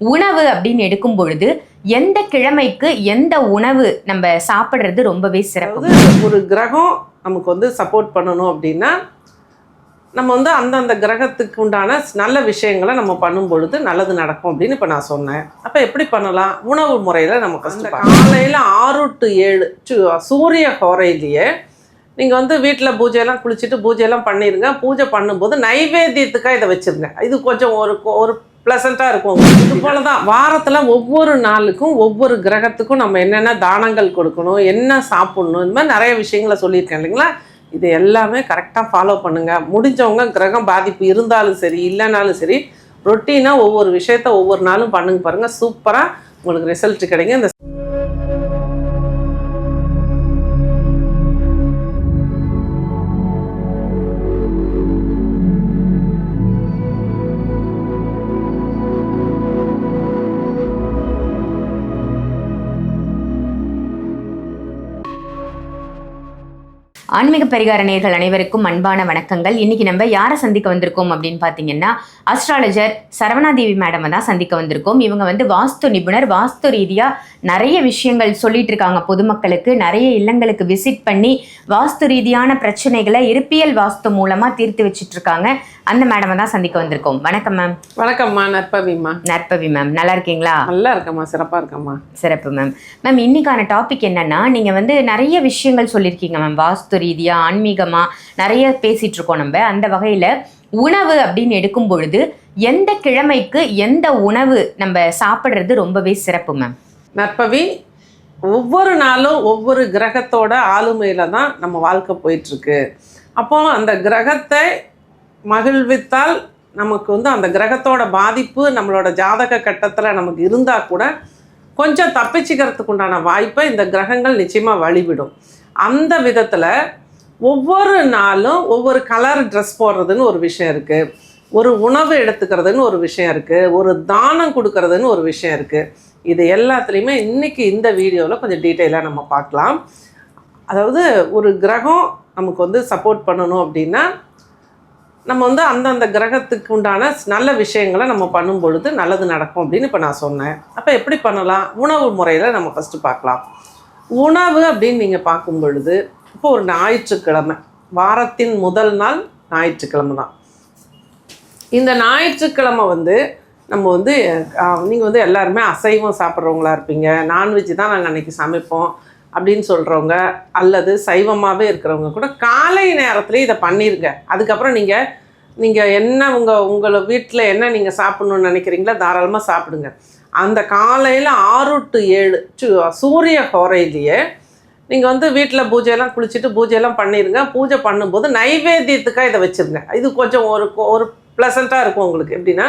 உணவு அப்படின்னு எடுக்கும் பொழுது எந்த கிழமைக்கு எந்த உணவு நம்ம சாப்பிடுறது ரொம்பவே சிறப்பு. ஒரு கிரகம் நமக்கு வந்து சப்போர்ட் பண்ணணும் அப்படின்னா நம்ம வந்து அந்தந்த கிரகத்துக்கு உண்டான நல்ல விஷயங்களை நம்ம பண்ணும் பொழுது நல்லது நடக்கும் அப்படின்னு இப்போ நான் சொன்னேன். அப்போ எப்படி பண்ணலாம்? உணவு முறையில் நம்ம ஃபஸ்ட்டு காலையில் ஆறு டு ஏழு சு- சூரிய ஹோரையிலேயே நீங்கள் வந்து வீட்டில் பூஜையெல்லாம் குளிச்சுட்டு பூஜையெல்லாம் பண்ணிடுங்க பூஜை பண்ணும்போது நைவேத்தியத்துக்காக இதை வச்சுருங்க. இது கொஞ்சம் ஒரு ஒரு ப்ளசண்ட்டாக இருக்கும். இது போல தான் வாரத்தில் ஒவ்வொரு நாளுக்கும் ஒவ்வொரு கிரகத்துக்கும் நம்ம என்னென்ன தானங்கள் கொடுக்கணும் என்ன சாப்பிடணும் இந்த மாதிரி நிறைய விஷயங்களை சொல்லியிருக்கேன் இல்லைங்களா? இது எல்லாமே கரெக்டாக ஃபாலோ பண்ணுங்கள் முடிஞ்சவங்க கிரகம் பாதிப்பு இருந்தாலும் சரி இல்லைனாலும் சரி ரொட்டீனாக ஒவ்வொரு விஷயத்த ஒவ்வொரு நாளும் பண்ணுங்க பாருங்கள் சூப்பராக உங்களுக்கு ரிசல்ட் கிடைக்கும். இந்த ஆன்மீக பரிகார நேர்கள் அனைவருக்கும் அன்பான வணக்கங்கள். இன்னைக்கு நம்ம யாரை சந்திக்க வந்திருக்கோம் அப்படின்னு பார்த்தீங்கன்னா அஸ்ட்ராலஜர் சரவணாதேவி மேடமை தான் சந்திக்க வந்திருக்கோம். இவங்க வந்து வாஸ்து நிபுணர் வாஸ்து ரீதியாக நிறைய விஷயங்கள் சொல்லிட்டு இருக்காங்க பொதுமக்களுக்கு. நிறைய இல்லங்களுக்கு விசிட் பண்ணி வாஸ்து ரீதியான பிரச்சனைகளை இருப்பியல் வாஸ்து மூலமாக தீர்த்து வச்சிட்டு இருக்காங்க. அந்த மேடமை தான் சந்திக்க வந்திருக்கோம். வணக்கம் மேம் வணக்கம்மா நற்பவிம்மா நற்பவி மேம் நல்லா இருக்கீங்களா? நல்லா இருக்கம்மா சிறப்பாக இருக்கம்மா. சிறப்பு மேம் மேம் இன்னைக்கான டாபிக் என்னன்னா நீங்க வந்து நிறைய விஷயங்கள் சொல்லியிருக்கீங்க மேம் வாஸ்து ரீதியாக ஆன்மீகமாக நிறைய பேசிகிட்டு இருக்கோம் நம்ம. அந்த வகையில் உணவு அப்படின்னு எடுக்கும் பொழுது எந்த கிழமைக்கு எந்த உணவு நம்ம சாப்பிடுறது ரொம்பவே சிறப்பு மேம் நற்பவி ஒவ்வொரு நாளும் ஒவ்வொரு கிரகத்தோட ஆளுமையில தான் நம்ம வாழ்க்கை போயிட்டுருக்கு. அப்போ அந்த கிரகத்தை மகிழ்வித்தால் நமக்கு வந்து அந்த கிரகத்தோட பாதிப்பு நம்மளோட ஜாதக கட்டத்தில் நமக்கு இருந்தால் கூட கொஞ்சம் தப்பிச்சுக்கிறதுக்கு உண்டான வாய்ப்பை இந்த கிரகங்கள் நிச்சயமாக வழிவிடும். அந்த விதத்தில் ஒவ்வொரு நாளும் ஒவ்வொரு கலர் ட்ரெஸ் போடுறதுன்னு ஒரு விஷயம் இருக்குது ஒரு உணவு எடுத்துக்கிறதுன்னு ஒரு விஷயம் இருக்குது ஒரு தானம் கொடுக்கறதுன்னு ஒரு விஷயம் இருக்குது இது எல்லாத்துலேயுமே இன்றைக்கி இந்த வீடியோவில் கொஞ்சம் டீட்டெயிலாக நம்ம பார்க்கலாம். அதாவது ஒரு கிரகம் நமக்கு வந்து சப்போர்ட் பண்ணணும் அப்படின்னா நம்ம வந்து அந்தந்த கிரகத்துக்கு உண்டான நல்ல விஷயங்களை நம்ம பண்ணும் பொழுது நல்லது நடக்கும் அப்படின்னு இப்போ நான் சொன்னேன். அப்போ எப்படி பண்ணலாம்? உணவு முறையில் நம்ம ஃபஸ்ட்டு பார்க்கலாம். உணவு அப்படின்னு நீங்கள் பார்க்கும் பொழுது இப்போ ஒரு ஞாயிற்றுக்கிழமை வாரத்தின் முதல் நாள் ஞாயிற்றுக்கிழமை தான். இந்த ஞாயிற்றுக்கிழமை வந்து நம்ம வந்து நீங்கள் வந்து எல்லாருமே அசைவம் சாப்பிட்றவங்களா இருப்பீங்க. நான்வெஜ் தான் நாங்கள் அன்றைக்கி சமைப்போம் அப்படின்னு சொல்கிறவங்க அல்லது சைவமாகவே இருக்கிறவங்க கூட காலை நேரத்துலேயே இதை பண்ணிருங்க. அதுக்கப்புறம் நீங்கள் நீங்கள் என்ன உங்கள் உங்களை வீட்டில் என்ன நீங்கள் சாப்பிட்ணுன்னு நினைக்கிறீங்களோ தாராளமாக சாப்பிடுங்க. அந்த காலையில் ஆறு டு ஏழு சூரிய ஹோரையிலேயே நீங்கள் வந்து வீட்டில் பூஜையெல்லாம் குளிச்சுட்டு பூஜையெல்லாம் பண்ணிடுங்க பூஜை பண்ணும்போது நைவேத்தியத்துக்காக இதை வச்சுருங்க. இது கொஞ்சம் ஒரு ஒரு ப்ளசண்ட்டாக இருக்கும் உங்களுக்கு. எப்படின்னா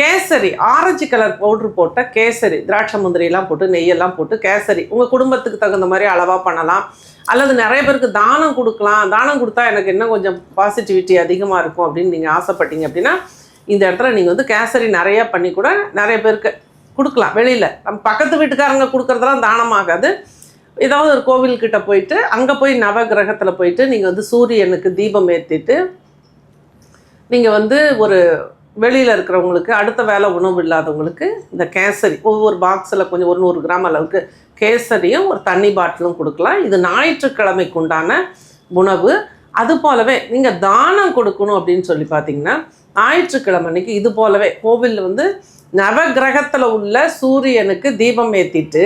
கேசரி ஆரஞ்சு கலர் பவுட்ரு போட்ட கேசரி திராட்சை முந்திரியெல்லாம் போட்டு நெய்யெல்லாம் போட்டு கேசரி உங்கள் குடும்பத்துக்கு தகுந்த மாதிரி அளவாக பண்ணலாம். அல்லது நிறைய பேருக்கு தானம் கொடுக்கலாம். தானம் கொடுத்தா எனக்கு இன்னும் கொஞ்சம் பாசிட்டிவிட்டி அதிகமாக இருக்கும் அப்படின்னு நீங்கள் ஆசைப்பட்டீங்க அப்படின்னா இந்த இடத்துல நீங்கள் வந்து கேசரி நிறையா பண்ணி கூட நிறைய பேருக்கு கொடுக்கலாம். வெளியில். நம்ம பக்கத்து வீட்டுக்காரங்க கொடுக்குறதெல்லாம் தானமாகாது. ஏதாவது ஒரு கோவில்கிட்ட போயிட்டு அங்கே போய் நவகிரகத்தில் போயிட்டு நீங்கள் வந்து சூரியனுக்கு தீபம் ஏற்றிட்டு நீங்கள் வந்து ஒரு வெளியில் இருக்கிறவங்களுக்கு அடுத்த வேலை உணவு இல்லாதவங்களுக்கு இந்த கேசரி ஒவ்வொரு பாக்ஸில் கொஞ்சம் ஒரு நூறு கிராம் அளவுக்கு கேசரியும் ஒரு தண்ணி பாட்டிலும் கொடுக்கலாம். இது ஞாயிற்றுக்கிழமைக்கு உண்டான உணவு. அது போலவே நீங்கள் தானம் கொடுக்கணும் அப்படின்னு சொல்லி பார்த்தீங்கன்னா ஞாயிற்றுக்கிழமை அன்னைக்கு இது போலவே கோவிலில் வந்து நவகிரகத்தில் உள்ள சூரியனுக்கு தீபம் ஏற்றிட்டு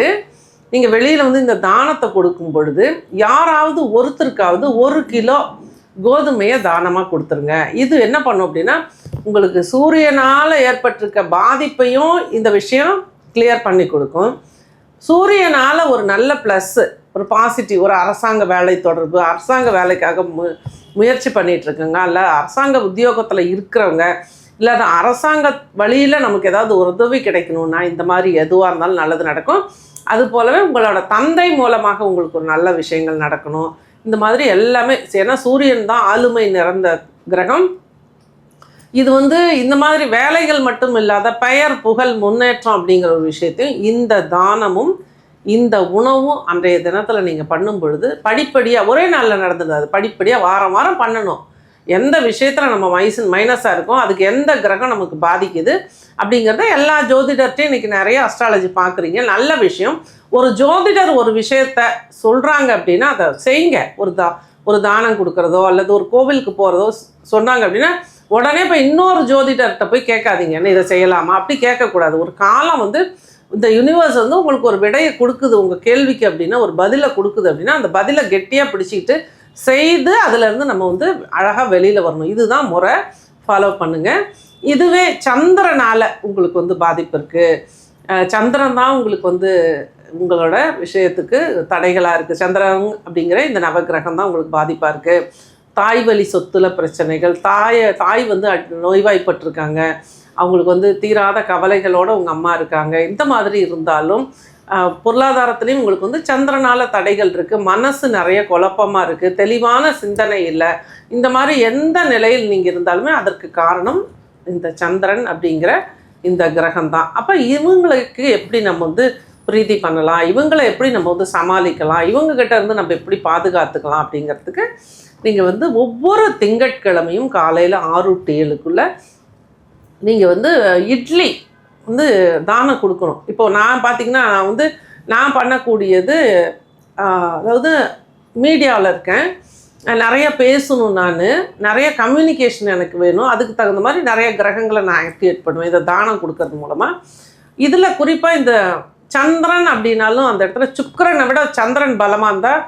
நீங்கள் வெளியில் வந்து இந்த தானத்தை கொடுக்கும் பொழுது யாராவது ஒருத்தருக்காவது ஒரு கிலோ கோதுமையை தானமாக கொடுத்துருங்க. இது என்ன பண்ணும் அப்படின்னா உங்களுக்கு சூரியனால் ஏற்பட்டிருக்க பாதிப்பையும் இந்த விஷயம் கிளியர் பண்ணி கொடுக்கும். சூரியனால் ஒரு நல்ல ப்ளஸ்ஸு ஒரு பாசிட்டிவ் ஒரு அரசாங்க வேலை தொடர்பு அரசாங்க வேலைக்காக மு முயற்சி பண்ணிட்டு இல்லை அரசாங்க உத்தியோகத்தில் இருக்கிறவங்க இல்லாத அரசாங்க வழியில் நமக்கு ஏதாவது ஒரு உதவி கிடைக்கணும்னா இந்த மாதிரி எதுவாக இருந்தாலும் நல்லது நடக்கும். அது போலவே உங்களோட தந்தை மூலமாக உங்களுக்கு ஒரு நல்ல விஷயங்கள் நடக்கணும். இந்த மாதிரி எல்லாமே ஏன்னா சூரியன் தான் ஆளுமை நிறந்த கிரகம். இது வந்து இந்த மாதிரி வேலைகள் மட்டும் இல்லாத பெயர் புகழ் முன்னேற்றம் அப்படிங்கிற ஒரு விஷயத்தையும் இந்த தானமும் இந்த உணவும் அன்றைய தினத்தில் நீங்கள் பண்ணும் பொழுது படிப்படியாக ஒரே நாளில் நடந்துடாது படிப்படியாக வாரம் வாரம் பண்ணணும். எந்த விஷயத்தில் நம்ம மைஸ் மைனஸாக இருக்கோம் அதுக்கு எந்த கிரகம் நமக்கு பாதிக்குது அப்படிங்கிறத எல்லா ஜோதிடர்கிட்டையும் இன்றைக்கி நிறைய அஸ்ட்ராலஜி பார்க்குறீங்க நல்ல விஷயம். ஒரு ஜோதிடர் ஒரு விஷயத்த சொல்கிறாங்க அப்படின்னா அதை செய்யுங்க. ஒரு தா ஒரு தானம் கொடுக்குறதோ அல்லது ஒரு கோவிலுக்கு போகிறதோ சொன்னாங்க அப்படின்னா உடனே போய் இன்னொரு ஜோதிடர்கிட்ட போய் கேட்காதீங்க. என்ன இதை செய்யலாமா? அப்படி கேட்கக்கூடாது. ஒரு காலம் வந்து இந்த யூனிவர்ஸ் வந்து உங்களுக்கு ஒரு விடையை கொடுக்குது. உங்கள் கேள்விக்கு அப்படின்னா ஒரு பதிலை கொடுக்குது அப்படின்னா அந்த பதிலை கெட்டியாக பிடிச்சிக்கிட்டு செய்து அதுலேருந்து நம்ம வந்து அழகாக வெளியில் வரணும். இதுதான் முறை. ஃபாலோ பண்ணுங்கள் இதுவே சந்திரனால் உங்களுக்கு வந்து பாதிப்பு இருக்குது சந்திரன் தான் உங்களுக்கு வந்து உங்களோட விஷயத்துக்கு தடைகளாக இருக்குது சந்திரன் அப்படிங்கிற இந்த நவகிரகம் தான் உங்களுக்கு பாதிப்பாக இருக்குது தாய் வழி சொத்துல பிரச்சனைகள் தாயை தாய் வந்து அட்- நோய்வாய்ப்பட்டிருக்காங்க. அவங்களுக்கு வந்து தீராத கவலைகளோட உங்கள் அம்மா இருக்காங்க. இந்த மாதிரி இருந்தாலும் பொருளாதாரத்துலேயும் உங்களுக்கு வந்து சந்திரனால தடைகள் இருக்குது மனசு நிறைய குழப்பமாக இருக்குது தெளிவான சிந்தனை இல்லை. இந்த மாதிரி எந்த நிலையில் நீங்கள் இருந்தாலுமே அதற்கு காரணம் இந்த சந்திரன் அப்படிங்கிற இந்த கிரகம் தான். அப்போ இவங்களுக்கு எப்படி நம்ம வந்து பிரீதி பண்ணலாம்? இவங்களை எப்படி நம்ம வந்து சமாளிக்கலாம்? இவங்கக்கிட்ட இருந்து நம்ம எப்படி பாதுகாத்துக்கலாம் அப்படிங்கிறதுக்கு நீங்கள் வந்து ஒவ்வொரு திங்கட்கிழமையும் காலையில் ஆறு டு ஏழுக்குள்ளே நீங்கள் வந்து இட்லி வந்து தானம் கொடுக்கணும். இப்போது நான் பார்த்தீங்கன்னா நான் வந்து நான் பண்ணக்கூடியது அதாவது மீடியாவில் இருக்கேன். நிறைய பேசணும் நான். நிறைய கம்யூனிகேஷன் எனக்கு வேணும். அதுக்கு தகுந்த மாதிரி நிறைய கிரகங்களை நான் ஆக்டிவேட் பண்ணுவேன். இதை தானம் கொடுக்கறது மூலமாக இதில் குறிப்பாக இந்த சந்திரன் அப்படின்னாலும் அந்த இடத்துல சுக்கரனை விட சந்திரன் பலமாக இருந்தால்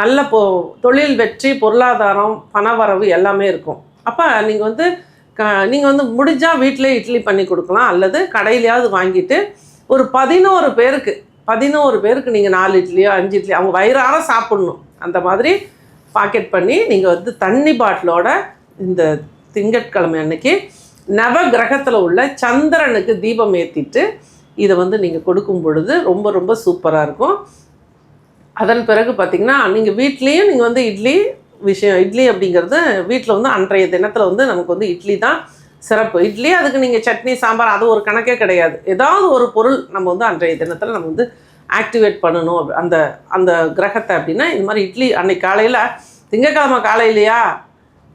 நல்ல பொ தொழில் வெற்றி பொருளாதாரம் பணவரவு எல்லாமே இருக்கும். அப்போ நீங்கள் வந்து க நீங்கள் வந்து முடிஞ்சால் வீட்டிலே இட்லி பண்ணி கொடுக்கலாம். அல்லது கடையிலையாவது வாங்கிட்டு ஒரு பதினோரு பேருக்கு பதினோரு பேருக்கு நீங்கள் நாலு இட்லியோ அஞ்சு இட்லியோ அவங்க வயிறார சாப்பிட்ணும். அந்த மாதிரி பாக்கெட் பண்ணி நீங்கள் வந்து தண்ணி பாட்டிலோட இந்த திங்கட்கிழமை அன்னைக்கு நவ கிரகத்தில் உள்ள சந்திரனுக்கு தீபம் ஏற்றிட்டு இதை வந்து நீங்கள் கொடுக்கும் பொழுது ரொம்ப ரொம்ப சூப்பராக இருக்கும். அதன் பிறகு பார்த்தீங்கன்னா நீங்கள் வீட்லேயும் நீங்கள் வந்து இட்லி விஷயம் இட்லி அப்படிங்கிறது வீட்டில் வந்து அன்றைய தினத்தில் வந்து நமக்கு வந்து இட்லி தான் சிறப்பு. இட்லி அதுக்கு நீங்கள் சட்னி சாம்பார் அது ஒரு கணக்கே கிடையாது. ஏதாவது ஒரு பொருள் நம்ம வந்து அன்றைய தினத்தில் நம்ம வந்து ஆக்டிவேட் பண்ணணும். அப்படி- அந்த அந்த கிரகத்தை அப்படின்னா இந்த மாதிரி இட்லி அன்னைக்கு காலையில் திங்கக்கிழமை காலையிலையா?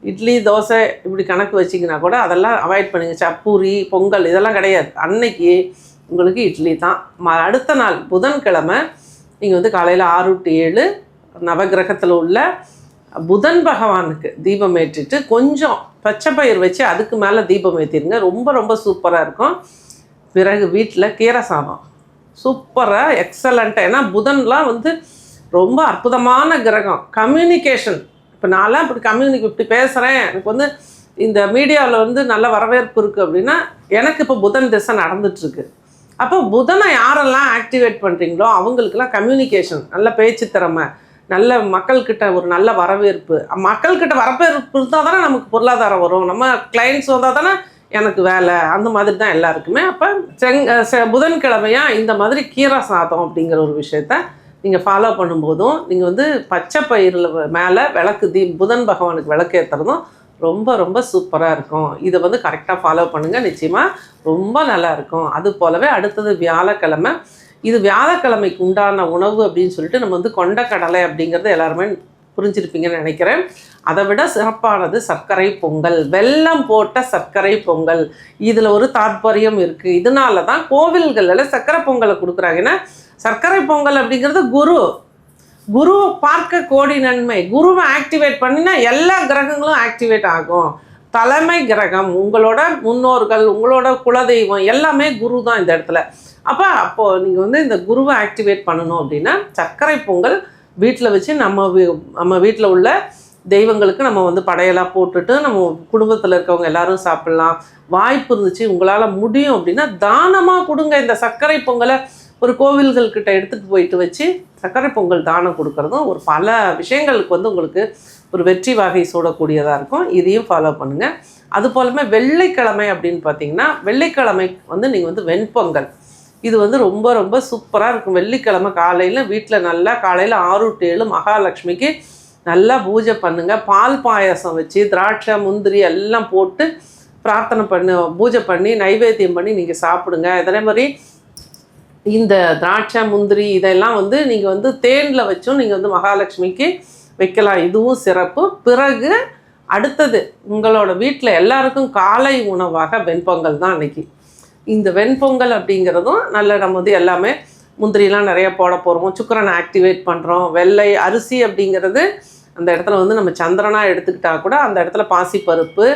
இட்லி தோசை இப்படி கணக்கு வச்சிங்கன்னா கூட அதெல்லாம் அவாய்ட் பண்ணுங்க. சப்பூரி பொங்கல் இதெல்லாம் கிடையாது. அன்னைக்கு உங்களுக்கு இட்லி தான். ம அடுத்த நாள் புதன்கிழமை நீங்கள் வந்து காலையில் ஆறு டு ஏழு நவகிரகத்தில் உள்ள புதன் பகவானுக்கு தீபம் ஏற்றிட்டு கொஞ்சம் பச்சை பயிர் வச்சு அதுக்கு மேலே தீபம் ஏற்றிருங்க ரொம்ப ரொம்ப சூப்பராக இருக்கும். பிறகு வீட்டில் கீரை சாதம். சூப்பராக எக்ஸலண்ட்டாக ஏன்னா புதன்லாம் வந்து ரொம்ப அற்புதமான கிரகம். கம்யூனிகேஷன் இப்போ நான்லாம் இப்படி கம்யூனிக் இப்படி பேசுகிறேன் எனக்கு வந்து இந்த மீடியாவில் வந்து நல்ல வரவேற்பு இருக்குது அப்படின்னா எனக்கு இப்போ புதன் திசை நடந்துட்டுருக்கு. அப்போ புதனை யாரெல்லாம் ஆக்டிவேட் பண்ணுறீங்களோ அவங்களுக்கெல்லாம் கம்யூனிகேஷன் நல்ல பேச்சு திறமை. நல்ல மக்கள்கிட்ட ஒரு நல்ல வரவேற்பு. மக்கள்கிட்ட வரவேற்பு இருந்தால் தானே நமக்கு பொருளாதாரம் வரும். நம்ம கிளைண்ட்ஸ் வந்தால் தானே எனக்கு வேலை. அந்த மாதிரி தான் எல்லாருக்குமே. அப்போ செங் செ- இந்த மாதிரி கீரை சாதம் அப்படிங்கிற ஒரு விஷயத்த நீங்கள் ஃபாலோ பண்ணும்போதும் நீங்கள் வந்து பச்சை பயிரில் மேலே விளக்கு தீ புதன் பகவானுக்கு விளக்கு ஏற்றுறதும் ரொம்ப ரொம்ப சூப்பராக இருக்கும். இதை வந்து கரெக்டாக ஃபாலோ பண்ணுங்கள் நிச்சயமாக ரொம்ப நல்லா இருக்கும். அது போலவே அடுத்தது வியாழக்கிழமை இது வியாழக்கிழமைக்கு உண்டான உணவு அப்படின்னு சொல்லிட்டு நம்ம வந்து கொண்டக்கடலை அப்படிங்கிறது எல்லாருமே புரிஞ்சிருப்பீங்கன்னு நினைக்கிறேன். அதை விட சிறப்பானது சர்க்கரை பொங்கல். வெல்லம் போட்ட சர்க்கரை பொங்கல். இதில் ஒரு தாற்பயம் இருக்குது இதனால தான் கோவில்களில் சர்க்கரை பொங்கலை கொடுக்குறாங்க. ஏன்னா சர்க்கரை பொங்கல் அப்படிங்கிறது குரு. குருவை பார்க்க கோடி நன்மை. குருவை ஆக்டிவேட் பண்ணினா எல்லா கிரகங்களும் ஆக்டிவேட் ஆகும். தலைமை கிரகம். உங்களோட முன்னோர்கள் உங்களோட குலதெய்வம் எல்லாமே குரு தான் இந்த இடத்துல. அப்போ அப்போது நீங்கள் வந்து இந்த குருவை ஆக்டிவேட் பண்ணணும் அப்படின்னா சர்க்கரை பொங்கல் வீட்டில் வச்சு நம்ம வீ- நம்ம வீட்டில் உள்ள தெய்வங்களுக்கு நம்ம வந்து படையெல்லாம் போட்டுட்டு நம்ம குடும்பத்தில் இருக்கவங்க எல்லாரும் சாப்பிட்லாம். வாய்ப்பு இருந்துச்சு உங்களால் முடியும் அப்படின்னா தானமாக கொடுங்க இந்த சர்க்கரை பொங்கலை ஒரு கோவில்கள்கிட்ட எடுத்துகிட்டு போயிட்டு வச்சு சர்க்கரை பொங்கல் தானம் கொடுக்கறதும் ஒரு பல விஷயங்களுக்கு வந்து உங்களுக்கு ஒரு வெற்றி வகை சூடக்கூடியதாக இருக்கும். இதையும் ஃபாலோ பண்ணுங்கள் அது போலமே வெள்ளிக்கிழமை அப்படின்னு பார்த்தீங்கன்னா வெள்ளிக்கிழமை வந்து நீங்கள் வந்து வெண்பொங்கல். இது வந்து ரொம்ப ரொம்ப சூப்பராக இருக்கும். வெள்ளிக்கிழமை காலையில் வீட்டில் நல்லா காலையில் ஆறு டு ஏழு மகாலட்சுமிக்கு நல்லா பூஜை பண்ணுங்கள் பால் பாயாசம் வச்சு திராட்சை முந்திரி எல்லாம் போட்டு பிரார்த்தனை பண்ணு பூஜை பண்ணி நைவேத்தியம் பண்ணி நீங்கள் சாப்பிடுங்க. அதே மாதிரி இந்த திராட்சை முந்திரி இதெல்லாம் வந்து நீங்கள் வந்து தேனில் வச்சும் நீங்கள் வந்து மகாலட்சுமிக்கு வைக்கலாம். இதுவும் சிறப்பு. பிறகு அடுத்தது உங்களோட வீட்டில் எல்லாருக்கும் காலை உணவாக வெண்பொங்கல் தான் அன்றைக்கி இந்த வெண்பொங்கல் அப்படிங்கிறதும் நல்ல நம்ம வந்து எல்லாமே முந்திரிலாம் நிறைய போட போகிறோம் சுக்கரனை ஆக்டிவேட் பண்ணுறோம் வெள்ளை அரிசி அப்படிங்கிறது அந்த இடத்துல வந்து நம்ம சந்திரனாக எடுத்துக்கிட்டா கூட அந்த இடத்துல பாசிப்பருப்பு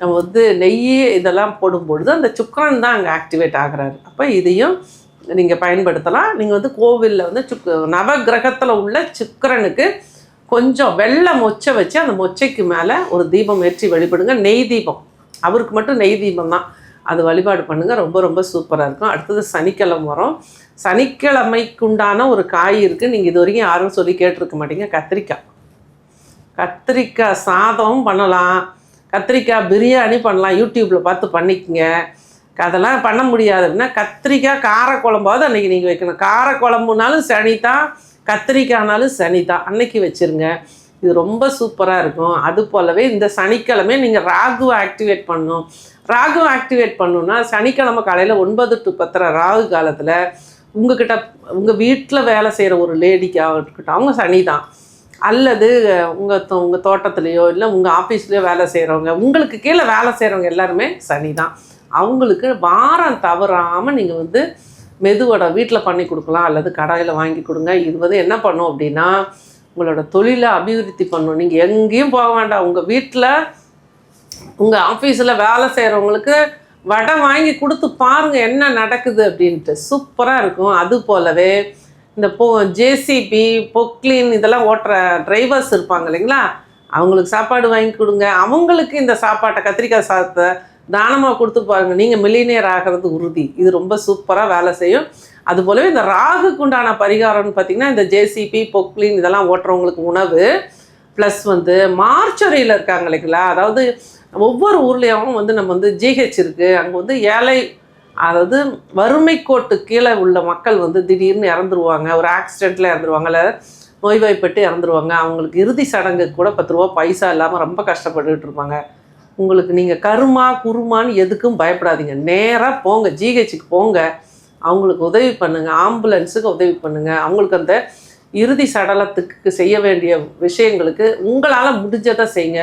நம்ம வந்து நெய் இதெல்லாம் போடும்பொழுது அந்த சுக்கரன் தான் அங்கே ஆக்டிவேட் ஆகிறாரு. அப்போ இதையும் நீங்கள் பயன்படுத்தலாம். நீங்கள் வந்து கோவிலில் வந்து சுக் நவகிரகத்தில் உள்ள சுக்கிரனுக்கு கொஞ்சம் வெள்ளை மொச்சை வச்சு அந்த மொச்சைக்கு மேலே ஒரு தீபம் ஏற்றி வழிபடுங்க. நெய் தீபம். அவருக்கு மட்டும் நெய் தீபம் தான். அது வழிபாடு பண்ணுங்கள் ரொம்ப ரொம்ப சூப்பராக இருக்கும். அடுத்தது சனிக்கிழமை வரும். சனிக்கிழமைக்குண்டான ஒரு காய் இருக்குது நீங்கள் இது வரைக்கும் யாரும் சொல்லி கேட்டிருக்க மாட்டீங்க. கத்திரிக்காய். கத்திரிக்காய் சாதம் பண்ணலாம். கத்திரிக்காய் பிரியாணி பண்ணலாம். யூடியூப்பில் பார்த்து பண்ணிக்கங்க. அதெல்லாம் பண்ண முடியாது அப்படின்னா கத்திரிக்காய் காரக்குழம்பாவது அன்றைக்கி நீங்கள் வைக்கணும். காரக்குழம்புனாலும் சனி தான் கத்திரிக்காய்னாலும் சனி தான் அன்னைக்கு வச்சுருங்க. இது ரொம்ப சூப்பராக இருக்கும். அது போலவே இந்த சனிக்கிழமை நீங்கள் ராகுவை ஆக்டிவேட் பண்ணணும். ராகு ஆக்டிவேட் பண்ணணும்னா சனிக்கிழமை காலையில் ஒன்பது டு பத்தரை ராகு காலத்தில் உங்ககிட்ட உங்கள் வீட்டில் வேலை செய்கிற ஒரு லேடிக்காக இருக்கட்டும் அவங்க சனி தான் அல்லது உங்கள் உங்கள் தோட்டத்துலேயோ இல்லை உங்கள் ஆஃபீஸ்லேயோ வேலை செய்கிறவங்க உங்களுக்கு கீழே வேலை செய்கிறவங்க எல்லாருமே சனி தான் அவங்களுக்கு வாரம் தவறாமல் நீங்கள் வந்து மெதுவடை வீட்டில் பண்ணி கொடுக்கலாம் அல்லது கடையில் வாங்கி கொடுங்க. இது வந்து என்ன பண்ணும் அப்படின்னா உங்களோட தொழிலை அபிவிருத்தி பண்ணும். நீங்கள் எங்கேயும் போக வேண்டாம். உங்கள் வீட்டில் உங்கள் ஆஃபீஸில் வேலை செய்கிறவங்களுக்கு வடை வாங்கி கொடுத்து பாருங்கள் என்ன நடக்குது அப்படின்ட்டு. சூப்பராக இருக்கும். அது போலவே இந்த போ ஜேசிபி பொக்லின் இதெல்லாம் ஓட்டுற டிரைவர்ஸ் இருப்பாங்க இல்லைங்களா? அவங்களுக்கு சாப்பாடு வாங்கி கொடுங்க. அவங்களுக்கு இந்த சாப்பாட்டை கத்திரிக்காய் சாதத்தை தானமாக கொடுத்து பாருங்கள் நீங்கள் மில்லினியர் ஆகிறது உறுதி. இது ரொம்ப சூப்பராக வேலை செய்யும். அது போலவே இந்த ராகுக்கு உண்டான பரிகாரம்னு பார்த்தீங்கன்னா இந்த ஜேசிபி பொக்லின் இதெல்லாம் ஓட்டுறவங்களுக்கு உணவு. ப்ளஸ் வந்து மார்ச்சரியில் இருக்காங்க இல்லைங்களா? அதாவது ஒவ்வொரு ஊர்லேயும் வந்து நம்ம வந்து ஜிஹெச் இருக்குது அங்கே வந்து ஏழை அதாவது வறுமை கோட்டு கீழே உள்ள மக்கள் வந்து திடீர்னு இறந்துருவாங்க. ஒரு ஆக்சிடெண்ட்டில் இறந்துருவாங்க. இல்லை நோய்வாய்ப்பட்டு இறந்துருவாங்க. அவங்களுக்கு இறுதி சடங்கு கூட பத்து ரூபா பைசா இல்லாமல் ரொம்ப கஷ்டப்பட்டுக்கிட்டு இருப்பாங்க. உங்களுக்கு நீங்கள் கருமா குருமான்னு எதுக்கும் பயப்படாதீங்க. நேராக போங்க. ஜிஹெச்சுக்கு போங்க. அவங்களுக்கு உதவி பண்ணுங்கள் ஆம்புலன்ஸுக்கு உதவி பண்ணுங்கள் அவங்களுக்கு அந்த இறுதி சடலத்துக்கு செய்ய வேண்டிய விஷயங்களுக்கு உங்களால் முடிஞ்சதை செய்யுங்க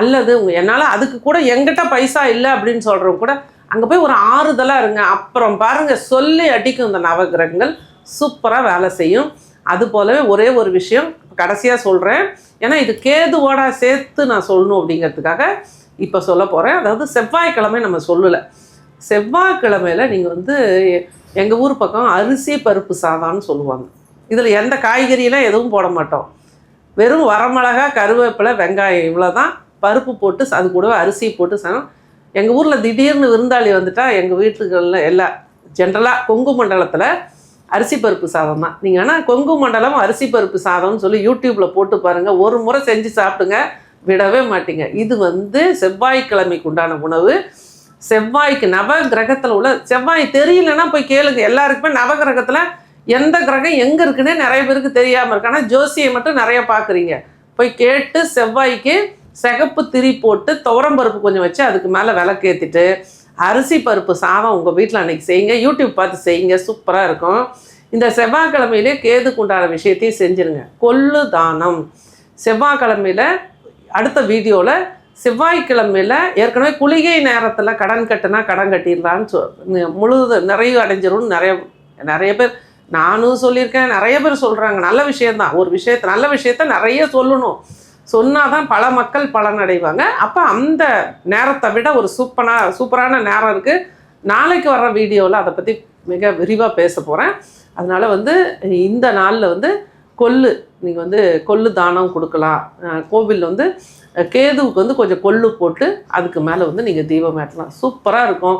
அல்லது என்னால் அதுக்கு கூட எங்கிட்ட பைசா இல்லை அப்படின்னு சொல்கிறவங்க கூட அங்கே போய் ஒரு ஆறுதலாக இருங்க. அப்புறம் பாருங்கள் சொல்லி அடிக்கும் இந்த நவகிரகங்கள் சூப்பராக வேலை செய்யும். அது போலவே ஒரே ஒரு விஷயம் கடைசியாக சொல்கிறேன் ஏன்னா இது கேதுவோட சேர்த்து நான் சொல்லணும் அப்படிங்கிறதுக்காக இப்போ சொல்ல போகிறேன் அதாவது செவ்வாய்க்கிழமை நம்ம சொல்லலை. செவ்வாய்க்கிழமையில் நீங்கள் வந்து எங்கள் ஊர் பக்கம் அரிசி பருப்பு சாதம்னு சொல்லுவாங்க. இதில் எந்த காய்கறியெலாம் எதுவும் போட மாட்டோம். வெறும் வரமிளகா கருவேப்பிலை வெங்காயம் இவ்வளோ தான் பருப்பு போட்டு அது கூடவே அரிசி போட்டு சாதம் எங்கள் ஊரில் திடீர்னு விருந்தாளி வந்துட்டால் எங்கள் வீட்டுகளில் எல்லா ஜென்ரலாக கொங்கு மண்டலத்தில் அரிசி பருப்பு சாதம் தான் நீங்கள் ஆனால் கொங்கு மண்டலம் அரிசி பருப்பு சாதம்னு சொல்லி யூடியூப்பில் போட்டு பாருங்கள் ஒரு முறை செஞ்சு சாப்பிடுங்க விடவே மாட்டீங்க. இது வந்து செவ்வாய்க்கிழமைக்கு உண்டான உணவு. செவ்வாய்க்கு நவ கிரகத்தில் உள்ள செவ்வாய் தெரியலன்னா போய் கேளுங்க. எல்லாருக்குமே நவ கிரகத்தில் எந்த கிரகம் எங்கே இருக்குன்னே நிறைய பேருக்கு தெரியாமல் இருக்கு. ஆனால் ஜோசியை மட்டும் நிறைய பார்க்குறீங்க போய் கேட்டு செவ்வாய்க்கு சிகப்பு திரி போட்டு துவரம்பருப்பு கொஞ்சம் வச்சு அதுக்கு மேலே விளக்கேற்றிட்டு அரிசி பருப்பு சாதம் உங்கள் வீட்டில் அன்றைக்கி செய்யுங்க. யூடியூப் பார்த்து செய்யுங்க. சூப்பராக இருக்கும். இந்த செவ்வாய்க்கிழமையிலே கேதுக்கு உண்டான விஷயத்தையும் செஞ்சுருங்க. கொள்ளு தானம். செவ்வாய்க்கிழமையில் அடுத்த வீடியோவில் செவ்வாய்க்கிழமையில் ஏற்கனவே குளிகை நேரத்தில் கடன் கட்டுனா கடன் கட்டிடலான்னு சொ முழுது நிறைய அடைஞ்சிரும்னு நிறைய நிறைய பேர் நானும் சொல்லியிருக்கேன். நிறைய பேர் சொல்கிறாங்க நல்ல விஷயந்தான் ஒரு விஷயத்த நல்ல விஷயத்த நிறைய சொல்லணும். சொன்னால் தான் பல மக்கள் பலனடைவாங்க. அப்போ அந்த நேரத்தை விட ஒரு சூப்பராக சூப்பரான நேரம் இருக்குது நாளைக்கு வர்ற வீடியோவில் அதை பற்றி மிக விரிவாக பேச போகிறேன் அதனால் வந்து இந்த நாளில் வந்து கொள்ளு நீங்கள் வந்து கொள்ளு தானம் கொடுக்கலாம். கோவிலில் வந்து கேதுவுக்கு வந்து கொஞ்சம் கொள்ளு போட்டு அதுக்கு மேலே வந்து நீங்கள் தீபம் ஏற்றலாம். சூப்பராக இருக்கும்.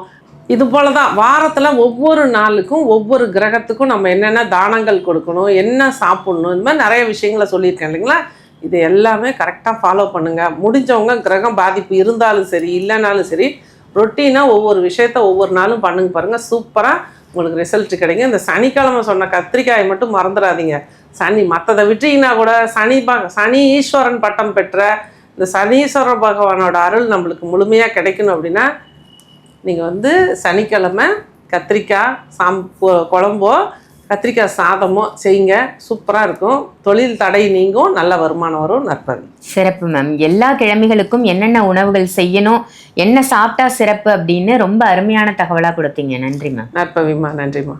இது போல தான் வாரத்தில் ஒவ்வொரு நாளுக்கும் ஒவ்வொரு கிரகத்துக்கும் நம்ம என்னென்ன தானங்கள் கொடுக்கணும் என்ன சாப்பிட்ணும் இந்த மாதிரி நிறைய விஷயங்களை சொல்லியிருக்கேன் இல்லைங்களா? இது எல்லாமே கரெக்டாக ஃபாலோ பண்ணுங்கள் முடிஞ்சவங்க கிரகம் பாதிப்பு இருந்தாலும் சரி இல்லைனாலும் சரி ரொட்டீனாக ஒவ்வொரு விஷயத்த ஒவ்வொரு நாளும் பண்ணுங்க பாருங்கள் சூப்பராக உங்களுக்கு ரிசல்ட் கிடைக்கும். இந்த சனிக்கிழமை சொன்ன கத்திரிக்காயை மட்டும் மறந்துடாதீங்க. சனி மற்றதை விட்டீங்கன்னா கூட சனி ப சனி ஈஸ்வரன் பட்டம் பெற்ற இந்த சனீஸ்வர பகவானோட அருள் நம்மளுக்கு முழுமையாக கிடைக்கணும் அப்படின்னா நீங்கள் வந்து சனிக்கிழமை கத்திரிக்காய் சாம் குழம்போ கத்திரிக்காய் சாதமோ செய்யுங்க. சூப்பராக இருக்கும். தொழில் தடை நீங்கும். நல்ல வருமானம் வரும். நற்பவி சிறப்பு மேம் எல்லா கிழமைகளுக்கும் என்னென்ன உணவுகள் செய்யணும் என்ன சாப்பிட்டா சிறப்பு அப்படின்னு ரொம்ப அருமையான தகவலாக கொடுத்தீங்க. நன்றி மேம் நற்பவிம்மா நன்றிம்மா